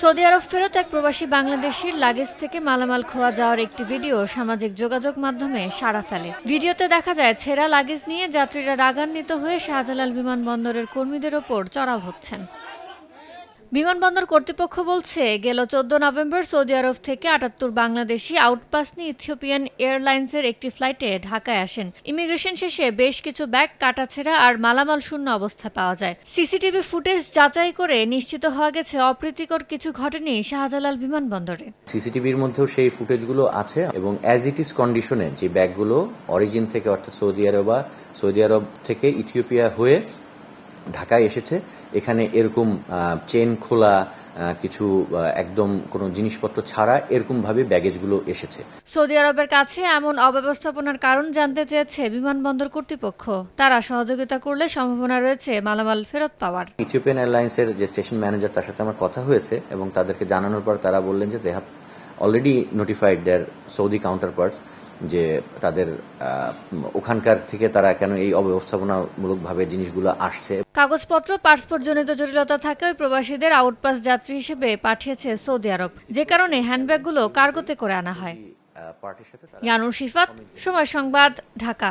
Saudi আরব ফেরত এক প্রবাসী বাংলাদেশির লাগেজ থেকে মালামাল খোয়া যাওয়ার একটি ভিডিও সামাজিক যোগাযোগ মাধ্যমে সাড়া ফেলে। ভিডিওতে দেখা যায়, ছেঁড়া লাগেজ নিয়ে যাত্রীরা রাগান্বিত হয়ে শাহজালাল বিমানবন্দরের কর্মীদের ওপর চড়াও হচ্ছেন। বিমানবন্দর কর্তৃপক্ষ বলছে, গেল চোদ্দ নভেম্বর সৌদি আরব থেকে আটাত্তর বাংলাদেশি আউটপাস নিয়ে ইথিওপিয়ান এয়ারলাইন্সের একটি ফ্লাইটে ঢাকায় আসেন। ইমিগ্রেশন শেষে বেশ কিছু ব্যাগ কাটাছেঁড়া আর মালামাল শূন্য অবস্থায় পাওয়া যায়। সিসিটিভি ফুটেজ যাচাই করে নিশ্চিত হওয়া গেছে, অপ্রীতিকর কিছু ঘটেনি শাহজালাল বিমানবন্দরে। সিসিটিভির মধ্যেও সেই ফুটেজগুলো আছে এবং অ্যাজ ইট ইজ কন্ডিশনে যে ব্যাগগুলো অরিজিন থেকে অর্থাৎ সৌদি আরব বা সৌদি আরব থেকে ইথিওপিয়া হয়ে ঢাকায় এসেছে। এখানে এরকম চেন খোলা কিছু একদম কোনো জিনিসপত্র ছাড়া এরকম ভাবে ব্যাগেজগুলো এসেছে। সৌদি আরবের কাছে এমন অব্যবস্থাপনার কারণ জানতে চেয়েছে বিমানবন্দর কর্তৃপক্ষ। তারা সহযোগিতা করলে সম্ভাবনা রয়েছে মালামাল ফেরত পাওয়ার। ইথিওপিয়ান এয়ারলাইন্সের যে স্টেশন ম্যানেজার তার সাথে আমার কথা হয়েছে এবং তাদেরকে জানানোর পর তারা বললেন যে they have already notified their Saudi counterparts যে তাদের ওখানকার থেকে তারা কেন এই অব্যবস্থাপনামূলকভাবে জিনিসগুলো আসছে। কাগজপত্র পাসপোর্ট জনিত জটিলতা থাকায় প্রবাসীদের আউটপাস যাত্রী হিসেবে পাঠিয়েছে সৌদি আরব। যে কারণে হ্যান্ডব্যাগগুলো কার্গোতে করে আনা হয়। ইয়ানুর শিফাত সময় সংবাদ ঢাকা।